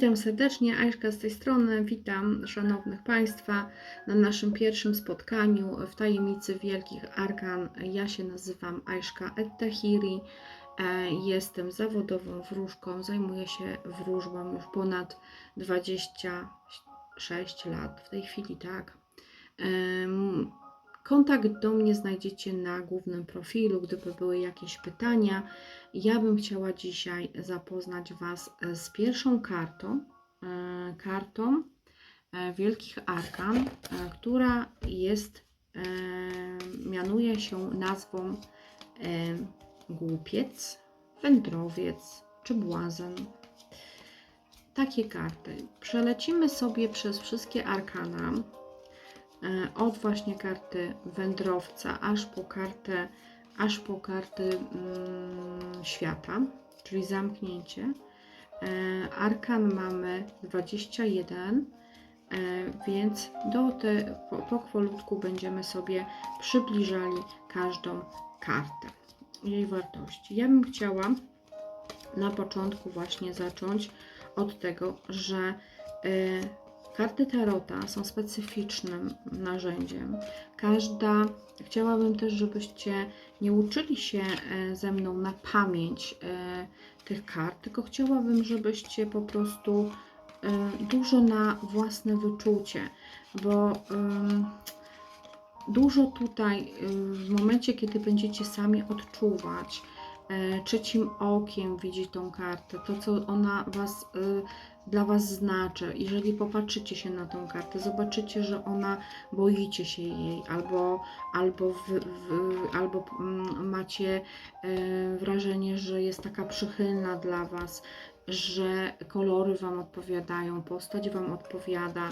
Witam serdecznie, Aśka z tej strony. Witam szanownych Państwa na naszym pierwszym spotkaniu w tajemnicy wielkich arkan. Ja się nazywam Aśka Ettahiri. E, Jestem zawodową wróżką, zajmuję się wróżbą już ponad 26 lat w tej chwili, tak. Kontakt do mnie znajdziecie na głównym profilu, gdyby były jakieś pytania. Ja bym chciała dzisiaj zapoznać Was z pierwszą kartą, e, kartą e, Wielkich Arkan, e, która jest, mianuje się nazwą Głupiec, Wędrowiec czy Błazen. Takie karty. Przelecimy sobie przez wszystkie arkana od właśnie karty wędrowca aż po kartę, aż po karty mm, świata, czyli zamknięcie. E, Arkan mamy 21, e, więc do te, po, powolutku będziemy sobie przybliżali każdą kartę, jej wartości. Ja bym chciała na początku właśnie zacząć od tego, że e, Karty Tarota są specyficznym narzędziem. Każda, chciałabym też, żebyście nie uczyli się e, ze mną na pamięć e, tych kart, tylko chciałabym, żebyście po prostu e, dużo na własne wyczucie, bo dużo tutaj w momencie, kiedy będziecie sami odczuwać, trzecim okiem widzieć tą kartę, to co ona was, dla Was znaczy. Jeżeli popatrzycie się na tą kartę, zobaczycie, że ona boicie się jej, albo, albo, w, w, albo mm, macie e, wrażenie, że jest taka przychylna dla Was, że kolory Wam odpowiadają, postać Wam odpowiada,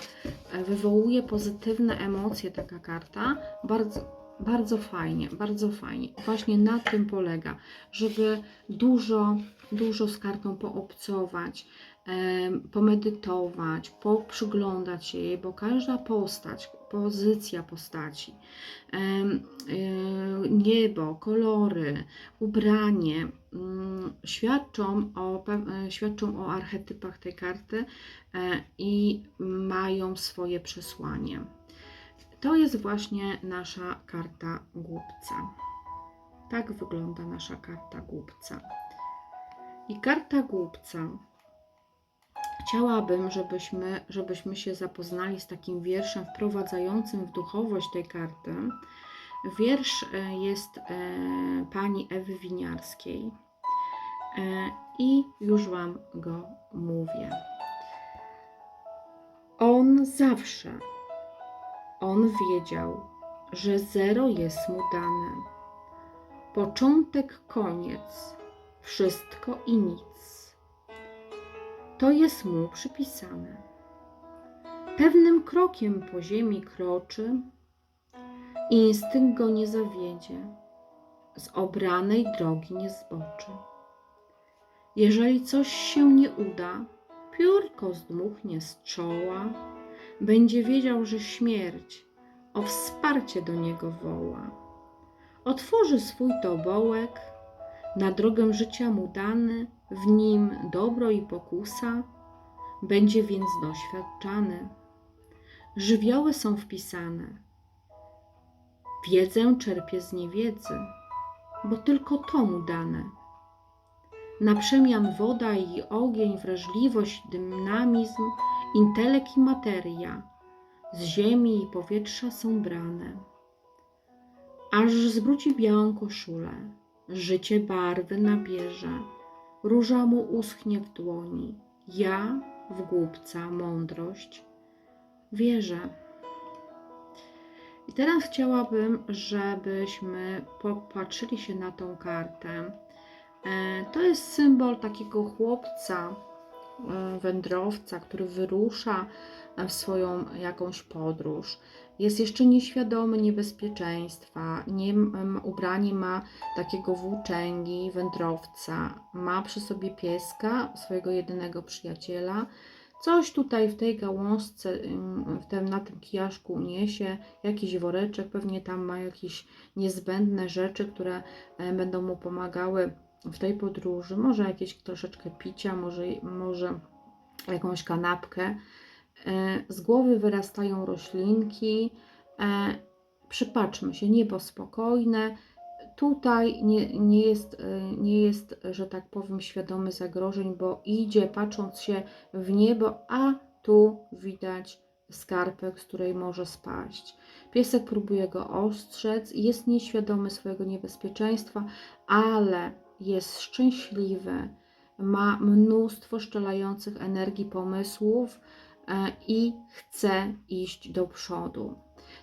e, wywołuje pozytywne emocje taka karta. Bardzo, bardzo fajnie, bardzo fajnie. Właśnie na tym polega, żeby dużo, dużo z kartą poobcować, pomedytować, poprzyglądać się jej, bo każda postać, pozycja postaci, e, niebo, kolory, ubranie mm, świadczą o, e, świadczą o archetypach tej karty e, i mają swoje przesłanie. To jest właśnie nasza karta głupca. Tak wygląda nasza karta głupca. I karta głupca. Chciałabym, żebyśmy, żebyśmy się zapoznali z takim wierszem wprowadzającym w duchowość tej karty. Wiersz e, jest e, pani Ewy Winiarskiej e, i już Wam go mówię. On zawsze on wiedział, że zero jest mu dane. Początek, koniec, wszystko i nic. To jest mu przypisane. Pewnym krokiem po ziemi kroczy, instynkt go nie zawiedzie, z obranej drogi nie zboczy. Jeżeli coś się nie uda, piórko zdmuchnie z czoła, będzie wiedział, że śmierć o wsparcie do niego woła. Otworzy swój tobołek, na drogę życia mu dany, w nim dobro i pokusa, będzie więc doświadczany. Żywioły są wpisane. Wiedzę czerpie z niewiedzy, bo tylko to mu dane. Na przemian woda i ogień, wrażliwość, dynamizm, intelekt i materia z ziemi i powietrza są brane. Aż zwróci białą koszulę, życie barwy nabierze, róża mu uschnie w dłoni. Ja w głupca mądrość wierzę. I teraz chciałabym, żebyśmy popatrzyli się na tą kartę. E, To jest symbol takiego chłopca, e, wędrowca, który wyrusza w swoją jakąś podróż. Jest jeszcze nieświadomy niebezpieczeństwa, nie, ubranie ma takiego włóczęgi, wędrowca, ma przy sobie pieska, swojego jedynego przyjaciela. Coś tutaj w tej gałązce, w tym, na tym kijaszku niesie, jakiś woreczek, pewnie tam ma jakieś niezbędne rzeczy, które e, będą mu pomagały w tej podróży. Może jakieś troszeczkę picia, może, może jakąś kanapkę. E, Z głowy wyrastają roślinki. E, Przypatrzmy się, niebo spokojne. Tutaj nie, nie, jest, e, nie jest, że tak powiem, świadomy zagrożeń, bo idzie patrząc się w niebo, a tu widać skarpę, z której może spaść. Piesek próbuje go ostrzec, jest nieświadomy swojego niebezpieczeństwa, ale jest szczęśliwy, ma mnóstwo szczelających energii pomysłów i chce iść do przodu.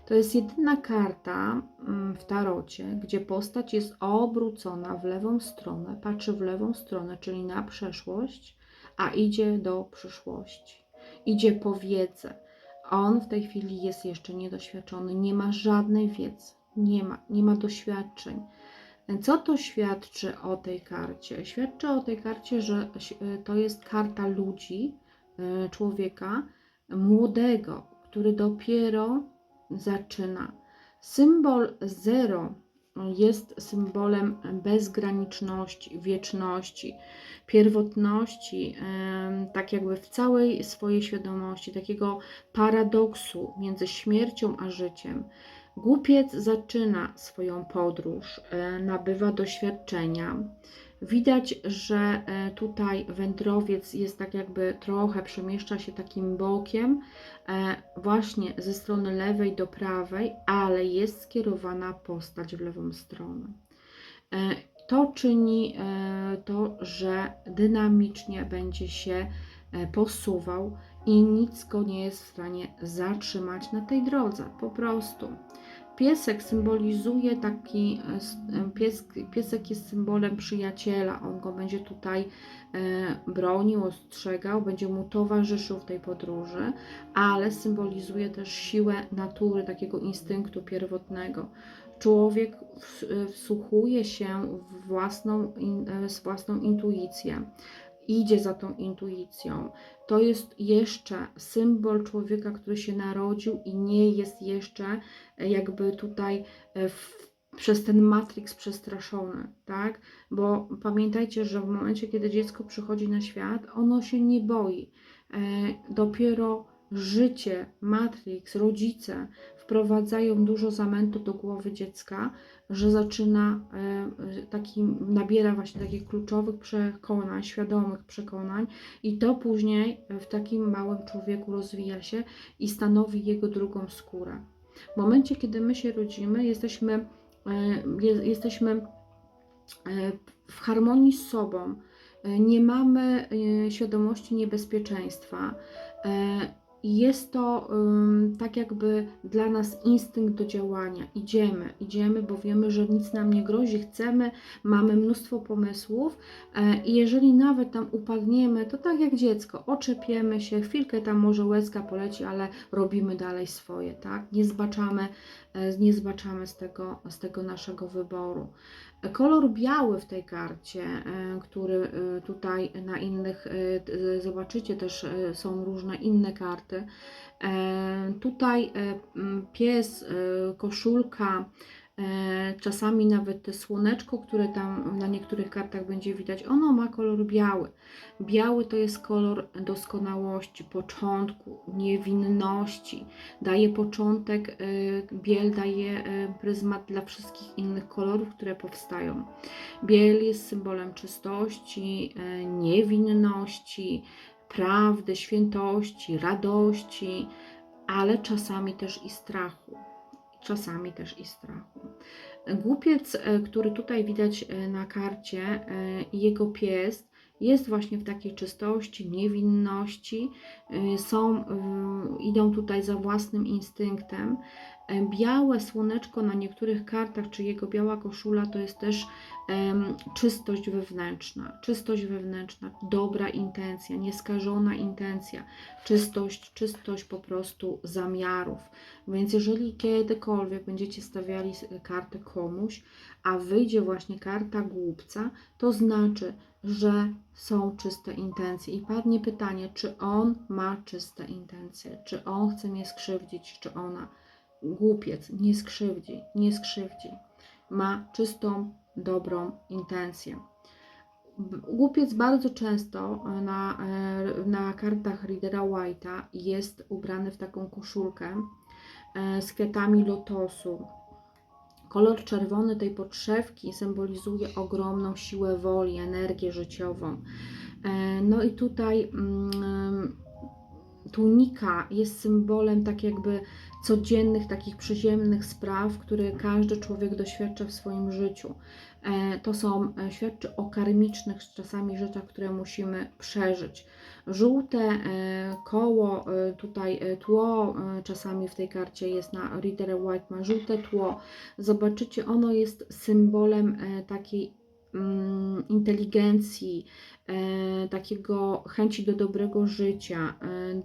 To jest jedyna karta mm, w tarocie, gdzie postać jest obrócona w lewą stronę, patrzy w lewą stronę, czyli na przeszłość, a idzie do przyszłości. Idzie po wiedzę. On w tej chwili jest jeszcze niedoświadczony, nie ma żadnej wiedzy, nie ma, nie ma doświadczeń. Co to świadczy o tej karcie? Świadczy o tej karcie, że to jest karta ludzi, e, człowieka młodego, który dopiero zaczyna. Symbol zero jest symbolem bezgraniczności, wieczności, pierwotności, em, tak jakby w całej swojej świadomości, takiego paradoksu między śmiercią a życiem. Głupiec zaczyna swoją podróż, e, nabywa doświadczenia. Widać, że e, tutaj wędrowiec jest tak jakby trochę przemieszcza się takim bokiem, e, właśnie ze strony lewej do prawej, ale jest skierowana postać w lewą stronę. E, To czyni to, że dynamicznie będzie się posuwał i nic go nie jest w stanie zatrzymać na tej drodze, po prostu. Piesek symbolizuje taki, e, e, pies, piesek jest symbolem przyjaciela, on go będzie tutaj e, bronił, ostrzegał, będzie mu towarzyszył w tej podróży, ale symbolizuje też siłę natury, takiego instynktu pierwotnego. Człowiek w- wsłuchuje się w własną, z własną intuicję, idzie za tą intuicją. To jest jeszcze symbol człowieka, który się narodził i nie jest jeszcze e, jakby tutaj e, w, przez ten matrix przestraszony, tak? Bo pamiętajcie, że w momencie, kiedy dziecko przychodzi na świat, ono się nie boi. E, dopiero życie, matrix, rodzice wprowadzają dużo zamętu do głowy dziecka, że zaczyna e, taki, nabiera właśnie takich kluczowych przekonań, świadomych przekonań i to później w takim małym człowieku rozwija się i stanowi jego drugą skórę. W momencie, kiedy my się rodzimy, jesteśmy, e, je, jesteśmy e, w harmonii z sobą, nie mamy świadomości niebezpieczeństwa. Jest to ym, tak jakby dla nas instynkt do działania. Idziemy, idziemy, bo wiemy, że nic nam nie grozi, chcemy, mamy mnóstwo pomysłów e, i jeżeli nawet tam upadniemy, to tak jak dziecko, oczepiemy się, chwilkę tam może łezka poleci, ale robimy dalej swoje, tak? Nie zbaczamy, e, nie zbaczamy z tego, z tego naszego wyboru. Kolor biały w tej karcie, e, który e, tutaj na innych e, zobaczycie, też są różne inne karty. Tutaj pies, koszulka, czasami nawet te słoneczko, które tam na niektórych kartach będzie widać, ono ma kolor biały. Biały to jest kolor doskonałości, początku, niewinności. Daje początek, e, biel daje e, pryzmat dla wszystkich innych kolorów, które powstają. Biel jest symbolem czystości, e, niewinności, prawdy, świętości, radości, ale czasami też i strachu. Czasami też i strachu. Głupiec, e, który tutaj widać e, na karcie, e, jego pies jest właśnie w takiej czystości, niewinności, e, są, y, idą tutaj za własnym instynktem. E, Białe słoneczko na niektórych kartach, czy jego biała koszula, to jest też em, czystość wewnętrzna. Czystość wewnętrzna, dobra intencja, nieskażona intencja, czystość, czystość po prostu zamiarów. Więc jeżeli kiedykolwiek będziecie stawiali s- kartę komuś, a wyjdzie właśnie karta głupca, to znaczy, że są czyste intencje. I padnie pytanie, czy on ma czyste intencje, czy on chce mnie skrzywdzić, czy ona. Głupiec nie skrzywdzi, nie skrzywdzi. Ma czystą, dobrą intencję. Głupiec bardzo często e, na, e, na kartach Readera White'a jest ubrany w taką koszulkę e, z kwiatami lotosu. Kolor czerwony tej podszewki symbolizuje ogromną siłę woli, energię życiową. E, No i tutaj mm, tunika jest symbolem tak jakby codziennych, takich przyziemnych spraw, które każdy człowiek doświadcza w swoim życiu. E, To są, e, świadczy o karmicznych czasami rzeczach, które musimy przeżyć. Żółte e, koło, e, tutaj e, tło czasami w tej karcie jest na Reader White, ma żółte tło. Zobaczycie, ono jest symbolem takiej mm, inteligencji, takiego chęci do dobrego życia,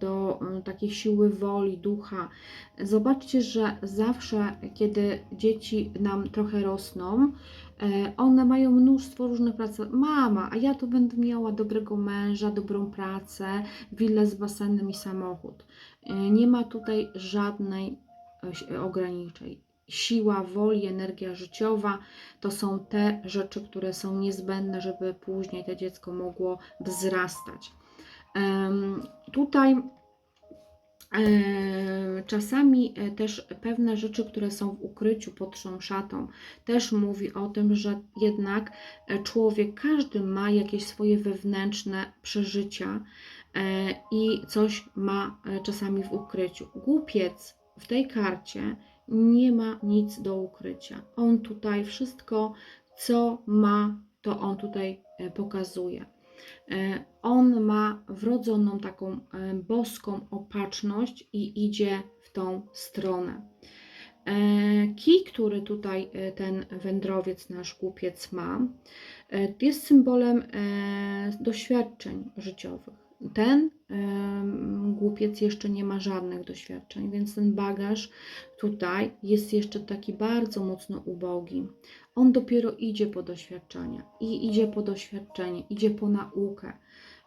do takiej siły woli, ducha. Zobaczcie, że zawsze, kiedy dzieci nam trochę rosną, one mają mnóstwo różnych prac. Mama, a ja to będę miała dobrego męża, dobrą pracę, willę z basenem i samochód. E, Nie ma tutaj żadnej e, ograniczeń. Siła woli, energia życiowa to są te rzeczy, które są niezbędne, żeby później to dziecko mogło wzrastać. Tutaj e, czasami e, też pewne rzeczy, które są w ukryciu pod tą szatą, też mówi o tym, że jednak e, człowiek, każdy ma jakieś swoje wewnętrzne przeżycia e, i coś ma e, czasami w ukryciu. Głupiec w tej karcie nie ma nic do ukrycia. On tutaj wszystko, co ma, to on tutaj e, pokazuje. E, On ma wrodzoną taką e, boską opatrzność i idzie w tą stronę. E, Kij, który tutaj ten wędrowiec, nasz głupiec ma, jest symbolem doświadczeń życiowych. Ten głupiec jeszcze nie ma żadnych doświadczeń, więc ten bagaż tutaj jest jeszcze taki bardzo mocno ubogi. On dopiero idzie po doświadczenia i idzie po doświadczenie, idzie po naukę,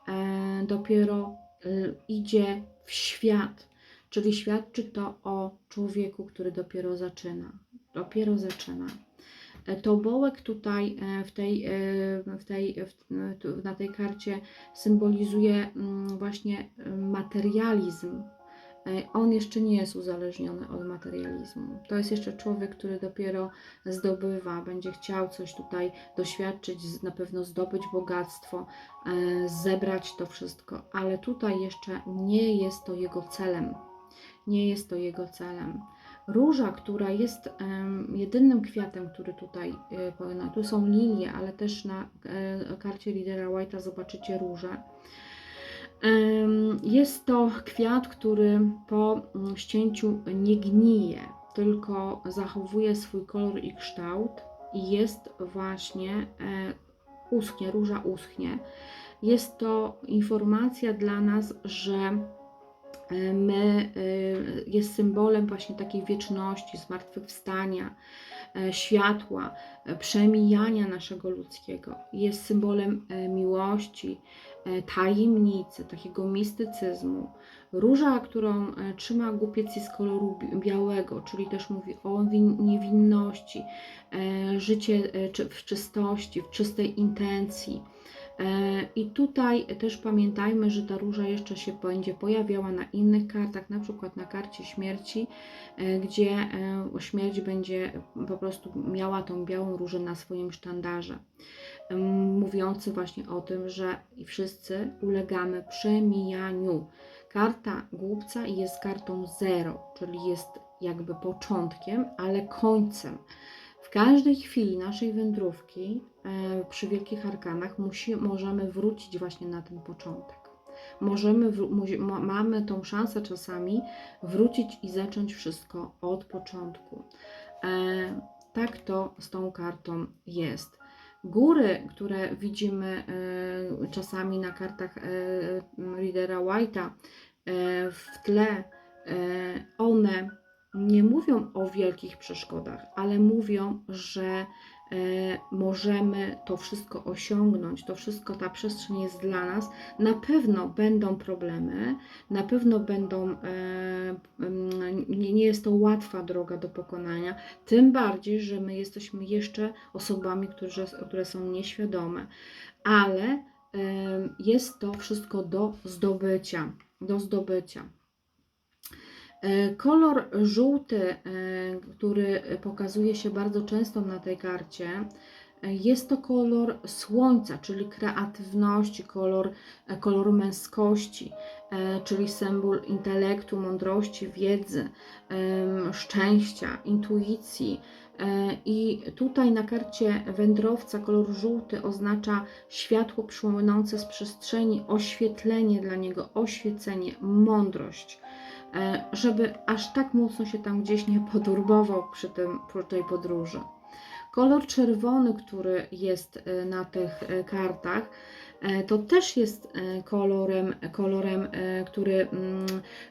e, dopiero e, idzie w świat, czyli świadczy to o człowieku, który dopiero zaczyna. Dopiero zaczyna. E, Tobołek tutaj e, w tej, e, w tej, w, e, tu- na tej karcie symbolizuje mm, właśnie materializm. On jeszcze nie jest uzależniony od materializmu. To jest jeszcze człowiek, który dopiero zdobywa, będzie chciał coś tutaj doświadczyć, na pewno zdobyć bogactwo, zebrać to wszystko, ale tutaj jeszcze nie jest to jego celem. Nie jest to jego celem. Róża, która jest jedynym kwiatem, który tutaj, e, powinna- tu są lilie, ale też na e, karcie lidera White'a zobaczycie róże. Em, Jest to kwiat, który po mm, ścięciu nie gnije, tylko zachowuje swój kolor i kształt i jest właśnie, e, uschnie, róża uschnie. Jest to informacja dla nas, że my e, jest symbolem właśnie takiej wieczności, zmartwychwstania, e, światła, e, przemijania naszego ludzkiego. Jest symbolem e, miłości, tajemnicy, takiego mistycyzmu. Róża, którą trzyma głupiec jest koloru bi- białego, czyli też mówi o win- niewinności, życie w czystości, w czystej intencji. E, I tutaj też pamiętajmy, że ta róża jeszcze się będzie pojawiała na innych kartach, na przykład na karcie śmierci, e, gdzie e, śmierć będzie po prostu miała tą białą różę na swoim sztandarze. Mówiący właśnie o tym, że wszyscy ulegamy przemijaniu. Karta głupca jest kartą zero, czyli jest jakby początkiem, ale końcem. W każdej chwili naszej wędrówki przy wielkich arkanach musi, możemy wrócić właśnie na ten początek. Możemy, mamy tą szansę czasami wrócić i zacząć wszystko od początku. E, tak to z tą kartą jest. Góry, które widzimy e, czasami na kartach e, Readera White'a, e, w tle, e, one nie mówią o wielkich przeszkodach, ale mówią, że e, możemy to wszystko osiągnąć, to wszystko, ta przestrzeń jest dla nas. Na pewno będą problemy, na pewno będą, e, nie, jest to łatwa droga do pokonania, tym bardziej, że my jesteśmy jeszcze osobami, które, są nieświadome. ale em, jest to wszystko do zdobycia, do zdobycia. E, Kolor żółty, e, który pokazuje się bardzo często na tej karcie, e, jest to kolor słońca, czyli kreatywności, kolor, kolor męskości, czyli symbol intelektu, mądrości, wiedzy, szczęścia, intuicji. I tutaj na karcie wędrowca kolor żółty oznacza światło płynące z przestrzeni, oświetlenie dla niego, oświecenie, mądrość żeby aż tak mocno się tam gdzieś nie podurbował przy, tym, przy tej podróży. Kolor czerwony, który jest e, na tych e, kartach, e, to też jest e, kolorem, kolorem e, który mm,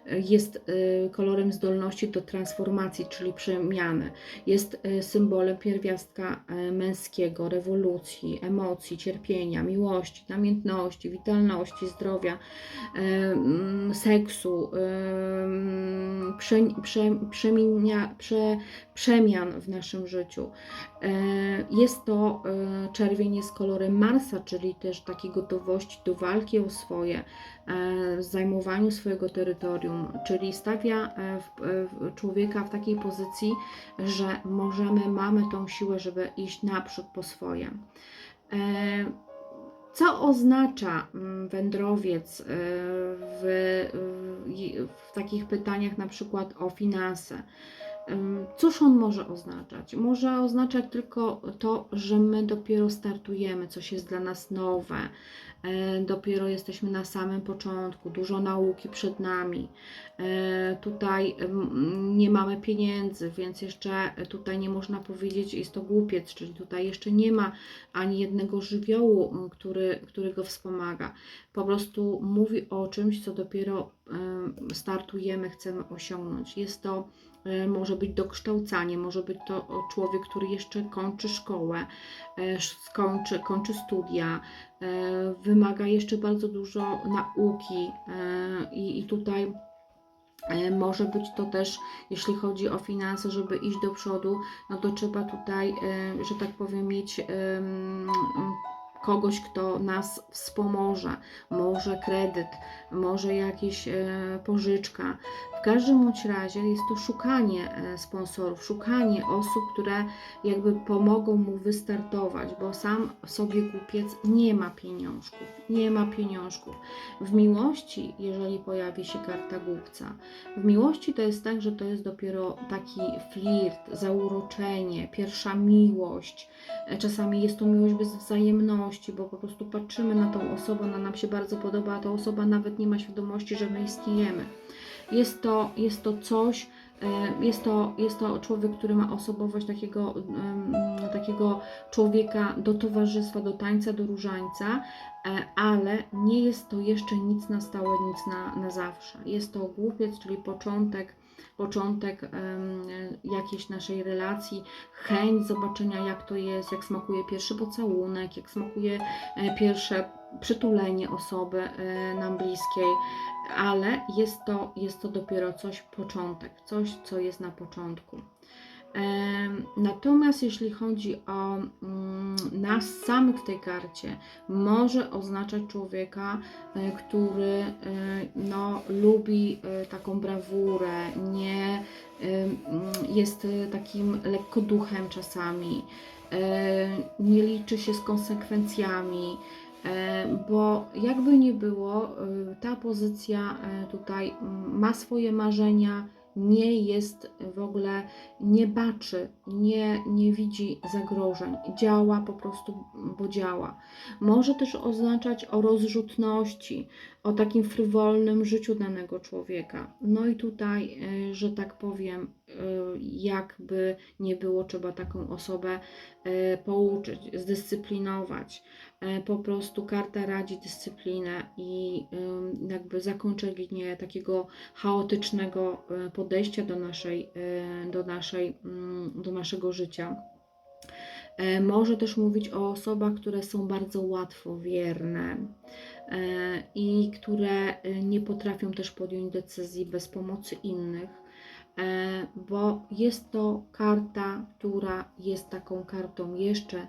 jest e, kolorem zdolności do transformacji, czyli przemiany. Jest e, symbolem pierwiastka e, męskiego, rewolucji, emocji, cierpienia, miłości, namiętności, witalności, zdrowia, e, mm, seksu, e, mm, prze, prze, przemienia, prze, przemian w naszym życiu. E, Jest to e, czerwień jest kolorem Marsa, czyli też takiej gotowości do walki o swoje, e, zajmowaniu swojego terytorium, czyli stawia e, e, człowieka w takiej pozycji, że możemy, mamy tą siłę, żeby iść naprzód po swoje. Co oznacza mm, wędrowiec w, w, w takich pytaniach, na przykład o finanse? Cóż on może oznaczać? Może oznaczać tylko to, że my dopiero startujemy, coś jest dla nas nowe, e, dopiero jesteśmy na samym początku, dużo nauki przed nami. E, Tutaj nie mamy pieniędzy, więc jeszcze tutaj nie można powiedzieć, jest to głupiec, czyli tutaj jeszcze nie ma ani jednego żywiołu, który, który go wspomaga. Po prostu mówi o czymś, co dopiero startujemy, chcemy osiągnąć. Jest to może być dokształcanie, może być to człowiek, który jeszcze kończy szkołę, e, skończy, kończy studia, e, wymaga jeszcze bardzo dużo nauki e, i, i tutaj e, może być to też, jeśli chodzi o finanse, żeby iść do przodu, no to trzeba tutaj, e, że tak powiem, mieć kogoś, kto nas wspomoże, może kredyt, może jakaś e, pożyczka. Każdym bądź razie jest to szukanie e, sponsorów, szukanie osób, które jakby pomogą mu wystartować, bo sam sobie głupiec nie ma pieniążków, nie ma pieniążków. W miłości, jeżeli pojawi się karta głupca, w miłości to jest tak, że to jest dopiero taki flirt, zauroczenie, pierwsza miłość. E, Czasami jest to miłość bez wzajemności, bo po prostu patrzymy na tą osobę, ona nam się bardzo podoba, a ta osoba nawet nie ma świadomości, że my istniejemy. Jest to, jest to coś, jest to, jest to człowiek, który ma osobowość takiego, takiego człowieka do towarzystwa, do tańca, do różańca, e, ale nie jest to jeszcze nic na stałe, nic na, na zawsze. Jest to głupiec, czyli początek, początek jakiejś naszej relacji, chęć zobaczenia, jak to jest, jak smakuje pierwszy pocałunek, jak smakuje e, pierwsze przytulenie osoby e, nam bliskiej, ale jest to, jest to dopiero coś, początek, coś, co jest na początku. Natomiast jeśli chodzi o mm, nas samych w tej karcie, może oznaczać człowieka, e, który e, no, lubi taką brawurę, nie em, jest takim lekkoduchem czasami, nie liczy się z konsekwencjami, bo jakby nie było, e, ta pozycja e, tutaj ma swoje marzenia, nie jest w ogóle, nie baczy, nie, nie widzi zagrożeń, działa po prostu, bo działa. Może też oznaczać o rozrzutności, o takim frywolnym życiu danego człowieka. No i tutaj, e, że tak powiem, e, jakby nie było, trzeba taką osobę e, pouczyć, zdyscyplinować. E, Po prostu karta radzi dyscyplinę i jakby zakończenie takiego chaotycznego e, podejścia do naszej, e, do naszej, mm, do naszego życia. Może też mówić o osobach, które są bardzo łatwo wierne i które nie potrafią też podjąć decyzji bez pomocy innych, bo jest to karta, która jest taką kartą jeszcze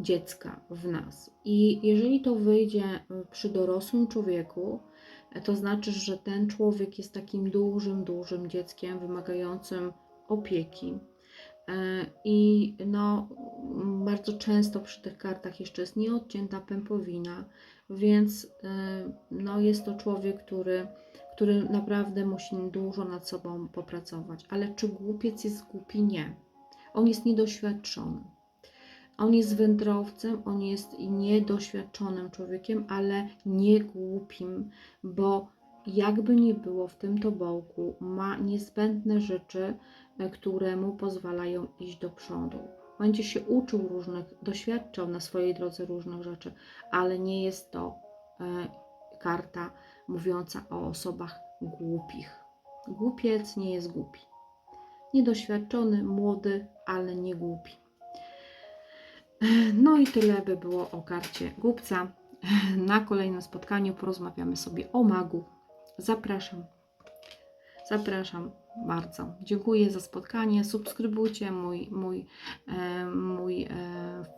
dziecka w nas. I jeżeli to wyjdzie e, przy dorosłym człowieku, e, to znaczy, że ten człowiek jest takim dużym, dużym dzieckiem wymagającym opieki. E, I no, bardzo często przy tych kartach jeszcze jest nieodcięta pępowina, więc e, no, jest to człowiek, który, który naprawdę musi dużo nad sobą popracować. Ale czy głupiec jest głupi? Nie. On jest niedoświadczony. On jest wędrowcem, on jest niedoświadczonym człowiekiem, ale nie głupim, bo jakby nie było w tym tobołku, ma niezbędne rzeczy, e, które mu pozwalają iść do przodu. Będzie się uczył różnych, doświadczał na swojej drodze różnych rzeczy, ale nie jest to e, karta mówiąca o osobach głupich. Głupiec nie jest głupi. Niedoświadczony, młody, ale nie głupi. No i tyle by było o karcie głupca. Na kolejnym spotkaniu porozmawiamy sobie o magu. Zapraszam. Zapraszam bardzo. Dziękuję za spotkanie. Subskrybujcie mój, mój, e, mój, e,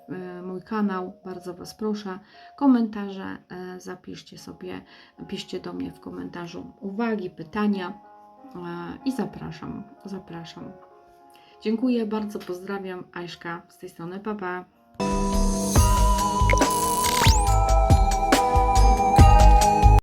e, mój kanał. Bardzo Was proszę. Komentarze e, zapiszcie sobie. Piszcie do mnie w komentarzu uwagi, pytania e, i zapraszam. Zapraszam. Dziękuję bardzo. Pozdrawiam. Aśka z tej strony. Pa, pa. Thank you.